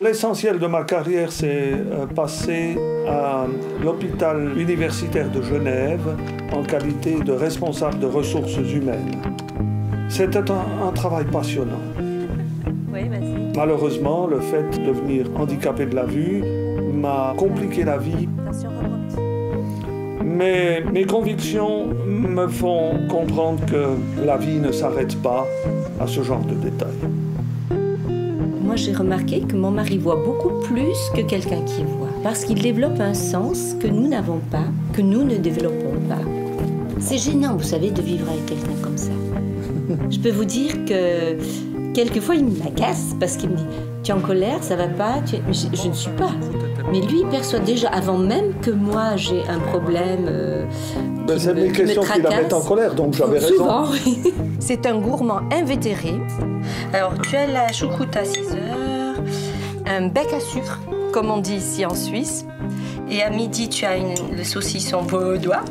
L'essentiel de ma carrière s'est euh, passé à l'hôpital universitaire de Genève en qualité de responsable de ressources humaines. C'était un, un travail passionnant. Oui. Malheureusement, le fait de devenir handicapé de la vue m'a compliqué la vie. Mais mes convictions me font comprendre que la vie ne s'arrête pas à ce genre de détails. Moi, j'ai remarqué que mon mari voit beaucoup plus que quelqu'un qui voit. Parce qu'il développe un sens que nous n'avons pas, que nous ne développons pas. C'est gênant, vous savez, de vivre avec quelqu'un comme ça. Je peux vous dire que quelquefois, il m'agace parce qu'il me dit Tu es en colère, ça va pas tu es- Mais je, je ne suis pas. Mais lui, il perçoit déjà, avant même que moi j'ai un problème. euh, Ben, c'est me- mes qui me questions qui la mettent en colère, donc j'avais raison. Souvent, oui. C'est un gourmand invétéré. Alors, tu as la choucroute à 6 heures, un bec à sucre, comme on dit ici en Suisse. Et à midi, tu as une- le saucisson vaudois.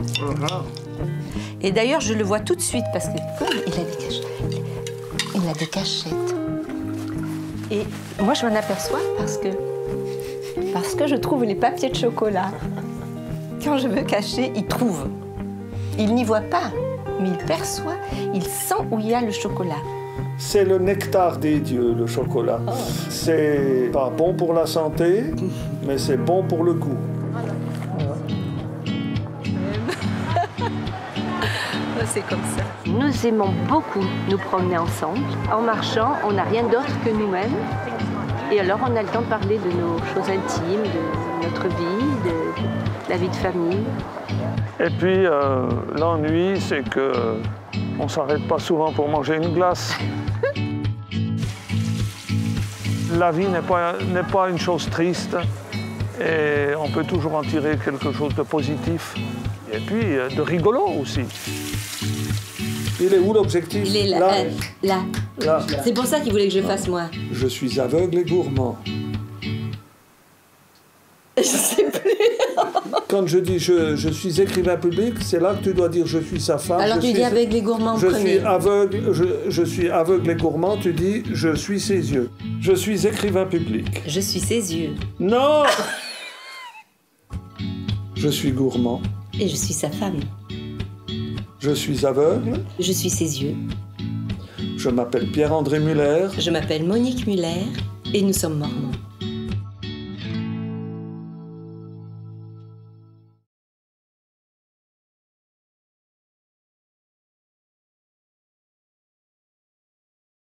Et d'ailleurs, je le vois tout de suite parce que comme il a des cachettes. Il a des cachettes. Et moi, je m'en aperçois parce que parce que je trouve les papiers de chocolat. Quand je veux cacher, il trouve. Il n'y voit pas, mais il perçoit, il sent où il y a le chocolat. C'est le nectar des dieux, le chocolat. C'est pas bon pour la santé, mais c'est bon pour le goût. C'est comme ça. Nous aimons beaucoup nous promener ensemble. En marchant, on n'a rien d'autre que nous-mêmes. Et alors, on a le temps de parler de nos choses intimes, de notre vie, de, la vie de famille. Et puis, euh, l'ennui, c'est que on s'arrête pas souvent pour manger une glace. La vie n'est pas, n'est pas une chose triste et on peut toujours en tirer quelque chose de positif. Et puis, euh, de rigolo aussi. Il est où l'objectif Il est là. euh, là. là. C'est pour ça qu'il voulait que je fasse moi. Je suis aveugle et gourmand. Quand je dis je, je suis écrivain public, c'est là que tu dois dire je suis sa femme. Alors tu suis- dis avec les gourmands Je premier. suis aveugle, je, je suis aveugle et gourmand, tu dis je suis ses yeux. Je suis écrivain public. Je suis ses yeux. Non Je suis gourmand. Et je suis sa femme. Je suis aveugle. Je suis ses yeux. Je m'appelle Pierre-André Muller. Je m'appelle Monique Muller et nous sommes mormons.